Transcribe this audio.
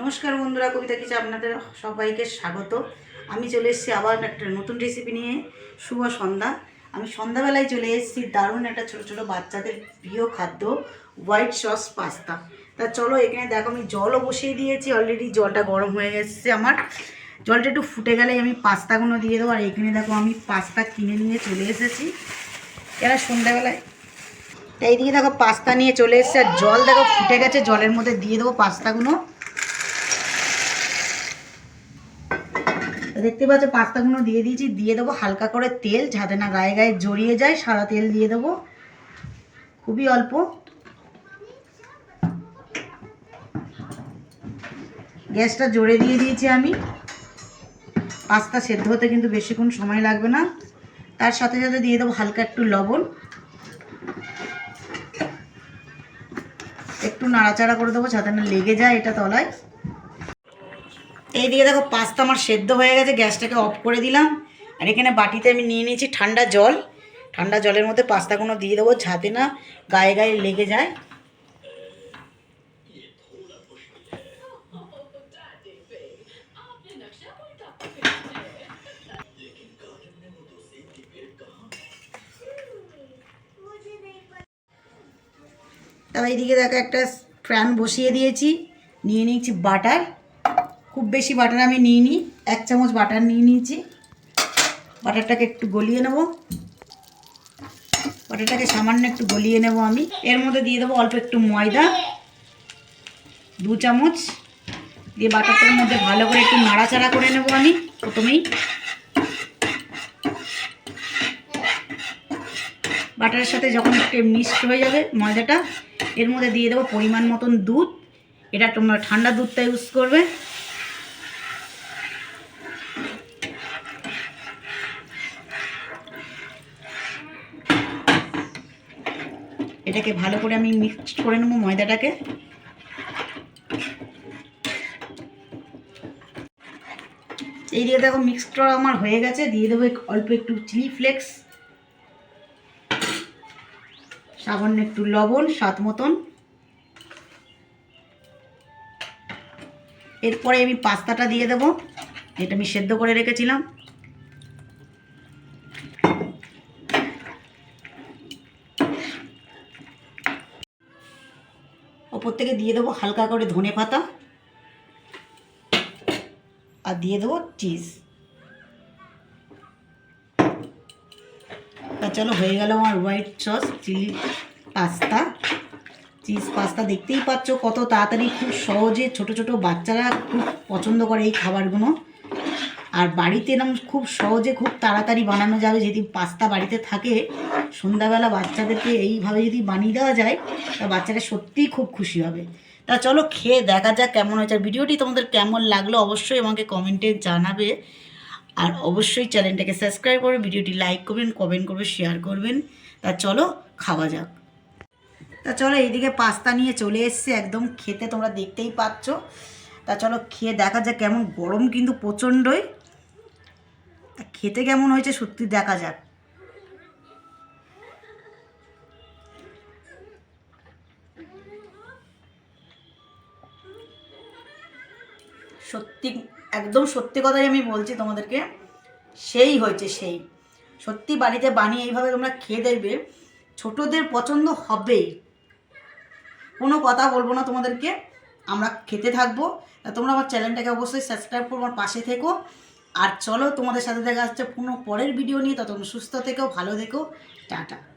নমস্কার বন্ধুরা, কবিতা কিছু আপনাদের সবাইকে স্বাগত। আমি চলে এসেছি আবার একটা নতুন রেসিপি নিয়ে। শুভ সন্ধ্যা। আমি সন্ধ্যাবেলায় চলে এসেছি দারুণ একটা ছোটো ছোটো বাচ্চাদের প্রিয় খাদ্য হোয়াইট সস পাস্তা তা চলো এখানে দেখো, আমি জলও বসিয়ে দিয়েছি অলরেডি জলটা গরম হয়ে গেছে আমার। জলটা একটু ফুটে গেলে আমি পাস্তাগুলো দিয়ে দেবো। আর এখানে দেখো, আমি পাস্তা কিনে নিয়ে চলে এসেছি। এরা সন্ধ্যাবেলায় এইদিকে দেখো পাস্তা নিয়ে চলে এসেছে। আর জল দেখো, ফুটে গেছে। জলের মধ্যে দিয়ে দেবো পাস্তাগুলো। দেখতে পাচ্ছ, পাস্তাগুলো দিয়ে দিয়েছি, দিয়ে দেবো হালকা করে তেল, যাতে না গায়ে গায়ে জড়িয়ে যায়, সাদা তেল দিয়ে দেবো। খুবই অল্প। গ্যাসটা জোরে দিয়ে দিয়েছি আমি। পাস্তা সেদ্ধ হতে কিন্তু বেশিক্ষণ সময় লাগবে না। তার সাথে সাথে দিয়ে দেবো হালকা একটু লবণ। একটু নাড়াচাড়া করে দেবো, যাতে না লেগে যায় এটা তলায়। এইদিকে দেখো পাস্তা আমার সেদ্ধ হয়ে গেছে, গ্যাসটাকে অফ করে দিলাম। আর এখানে বাটিতে আমি নিয়ে নিয়েছি ঠান্ডা জল। ঠান্ডা জলের মধ্যে পাস্তাগুলো দিয়ে দেবো যাতে না গায়ে গায়ে লেগে যায়। তারপর এইদিকে দেখো একটা ফ্যান বসিয়ে দিয়েছি, নিয়ে নিয়েছি বাটার। খুব বেশি বাটার আমি নিইনি, এক চামচ বাটার নিয়ে নিয়েছি। বাটারটাকে একটু গলিয়ে নেব। বাটারটাকে সামান্য একটু গলিয়ে নেব আমি। এর মধ্যে দিয়ে দেবো অল্প একটু ময়দা, দু চামচ। দিয়ে বাটারটার মধ্যে ভালো করে একটু নাড়াচাড়া করে নেব আমি প্রথমেই। বাটারের সাথে যখন একটু মিক্সড হয়ে যাবে ময়দাটা, এর মধ্যে দিয়ে দেবো পরিমাণ মতন দুধ। এটা তোমরা ঠান্ডা দুধটা ইউজ করবে। এটাকে ভালো করে আমি মিক্সড করে নেব ময়দাটাকে। এই দিয়ে দেখো মিক্সড করা আমার হয়ে গেছে, দিয়ে দেবো অল্প একটু চিলি ফ্লেক্স সামান্য একটু লবণ, স্বাদ মতন। এরপরে আমি পাস্তাটা দিয়ে দেবো, এটা আমি সেদ্ধ করে রেখেছিলাম। ওপর থেকে দিয়ে দেবো হালকা করে ধনে পাতা। আর দিয়ে দেবো চিজ তা চলো হয়ে গেল আমার white sauce chilli pasta cheese pasta দেখতেই পাচ্ছ কত তাড়াতাড়ি, খুব সহজে ছোট ছোট বাচ্চারা খুব পছন্দ করে এই খাবারগুলো। আর বাড়িতে এরকম খুব সহজে খুব তাড়াতাড়ি বানানো যাবে যদি পাস্তা বাড়িতে থাকে। সন্ধ্যাবেলা বাচ্চাদেরকে এইভাবে যদি বানিয়ে দেওয়া যায়, তা বাচ্চারা সত্যিই খুব খুশি হবে। তা চলো খেয়ে দেখা যাক কেমন হয়েছে। আর ভিডিওটি তোমাদের কেমন লাগল অবশ্যই আমাকে কমেন্টে জানাবে। আর অবশ্যই চ্যানেলটাকে সাবস্ক্রাইব করে ভিডিওটি লাইক করবেন, কমেন্ট করবেন শেয়ার করবেন। তা চলো খাওয়া যাক। তা চলো এইদিকে পাস্তা নিয়ে চলে এসছে, একদম খেতে তোমরা দেখতেই পাচ্ছ। তা চলো খেয়ে দেখা যাক কেমন। গরম কিন্তু প্রচণ্ডই। খেতে কেমন হয়েছে সত্যি দেখা যাক। সত্যি, একদম সত্যি কথাই আমি বলছি তোমাদেরকে, সেই হয়েছে সেই। সত্যি বাড়িতে বানিয়ে এইভাবে তোমরা খেয়ে দেখবে, ছোটদের পছন্দ হবেই। কোনো কথা বলব না তোমাদেরকে, আমরা খেতে থাকব। তোমরা আমার চ্যানেলটাকে অবশ্যই সাবস্ক্রাইব করো, আমার পাশে থেকো। আর চলো তোমাদের সাথে দেখা যাচ্ছে কোনো পরের ভিডিও নিয়ে। ততক্ষণ সুস্থ থেকেও ভালো থেকো। টাটা।